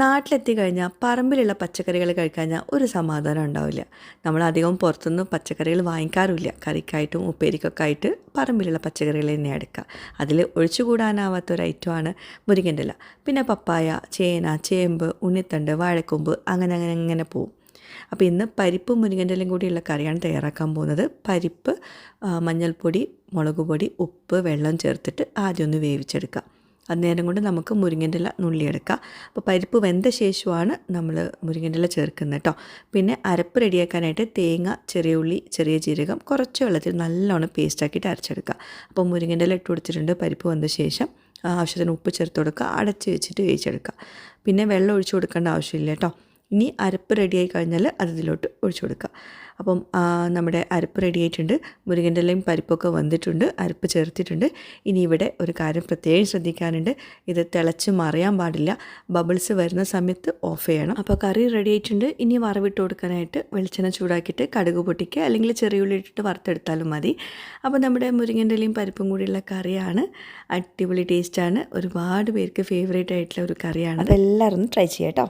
നാട്ടിലെത്തി കഴിഞ്ഞാൽ പറമ്പിലുള്ള പച്ചക്കറികൾ കഴിക്കഴിഞ്ഞാൽ ഒരു സമാധാനം ഉണ്ടാവില്ല. നമ്മൾ അധികം പുറത്തുനിന്ന് പച്ചക്കറികൾ വാങ്ങിക്കാറില്ല കറിക്കായിട്ടും ഉപ്പേരിക്കൊക്കെ ആയിട്ട് പറമ്പിലുള്ള പച്ചക്കറികൾ തന്നെ എടുക്കുക. അതിൽ ഒഴിച്ചുകൂടാനാവാത്ത ഒരു ഐറ്റമാണ് മുരിങ്ങന്റെ ഇല. പിന്നെ പപ്പായ ചേന ചേമ്പ് ഉണ്ണിത്തണ്ട് വാഴക്കൊമ്പ് അങ്ങനെ അങ്ങനെ അങ്ങനെ പോവും. അപ്പോൾ ഇന്ന് പരിപ്പ് മുരിങ്ങന്റെ ഇലയും കൂടിയുള്ള കറിയാണ് തയ്യാറാക്കാൻ പോകുന്നത്. പരിപ്പ് മഞ്ഞൾപ്പൊടി മുളക് പൊടി ഉപ്പ് വെള്ളം ചേർത്തിട്ട് ആദ്യം ഒന്ന് വേവിച്ചെടുക്കുക. അന്നേരം കൊണ്ട് നമുക്ക് മുരിങ്ങന്റെ ഇല നുള്ളിയെടുക്കാം. അപ്പോൾ പരിപ്പ് വെന്ത ശേഷമാണ് നമ്മൾ മുരിങ്ങന്റെ ഇല ചേർക്കുന്നത് കേട്ടോ. പിന്നെ അരപ്പ് റെഡിയാക്കാനായിട്ട് തേങ്ങ ചെറിയ ഉള്ളി ചെറിയ ജീരകം കുറച്ച് വെള്ളത്തിൽ നല്ലോണം പേസ്റ്റാക്കിയിട്ട് അരച്ചെടുക്കുക. അപ്പോൾ മുരിങ്ങന്റെ ഇല ഇട്ട് കൊടുത്തിട്ടുണ്ട് പരിപ്പ് വന്ന ശേഷം. ആവശ്യത്തിന് ഉപ്പ് ചേർത്ത് കൊടുക്കുക. അടച്ച് വെച്ചിട്ട് വേവിച്ചെടുക്കുക. പിന്നെ വെള്ളം ഒഴിച്ചു കൊടുക്കേണ്ട ആവശ്യമില്ല കേട്ടോ. ഇനി അരപ്പ് റെഡിയായി കഴിഞ്ഞാൽ അത് ഇതിലോട്ട് ഒഴിച്ചു കൊടുക്കുക. അപ്പം നമ്മുടെ അരപ്പ് റെഡിയായിട്ടുണ്ട് മുരുകന്റെ ഇലയും പരിപ്പൊക്കെ വന്നിട്ടുണ്ട്. അരപ്പ് ചേർത്തിട്ടുണ്ട്. ഇനി ഇവിടെ ഒരു കാര്യം പ്രത്യേകം ശ്രദ്ധിക്കാനുണ്ട്. ഇത് തിളച്ച് മറിയാൻ പാടില്ല. ബബിൾസ് വരുന്ന സമയത്ത് ഓഫ് ചെയ്യണം. അപ്പോൾ കറി റെഡി ആയിട്ടുണ്ട്. ഇനി വറവിട്ട് കൊടുക്കാനായിട്ട് വെളിച്ചെണ്ണ ചൂടാക്കിയിട്ട് കടുക് പൊട്ടിക്കുക. അല്ലെങ്കിൽ ചെറിയ ഉള്ളി ഇട്ടിട്ട് വറുത്തെടുത്താലും മതി. അപ്പോൾ നമ്മുടെ മുരിങ്ങന്റെ ഇലയും പരിപ്പും കൂടിയുള്ള കറിയാണ്. അടിപൊളി ടേസ്റ്റാണ്. ഒരുപാട് പേർക്ക് ഫേവറേറ്റ് ആയിട്ടുള്ള ഒരു കറിയാണ്. അപ്പോൾ എല്ലാവരും ട്രൈ ചെയ്യാം കേട്ടോ.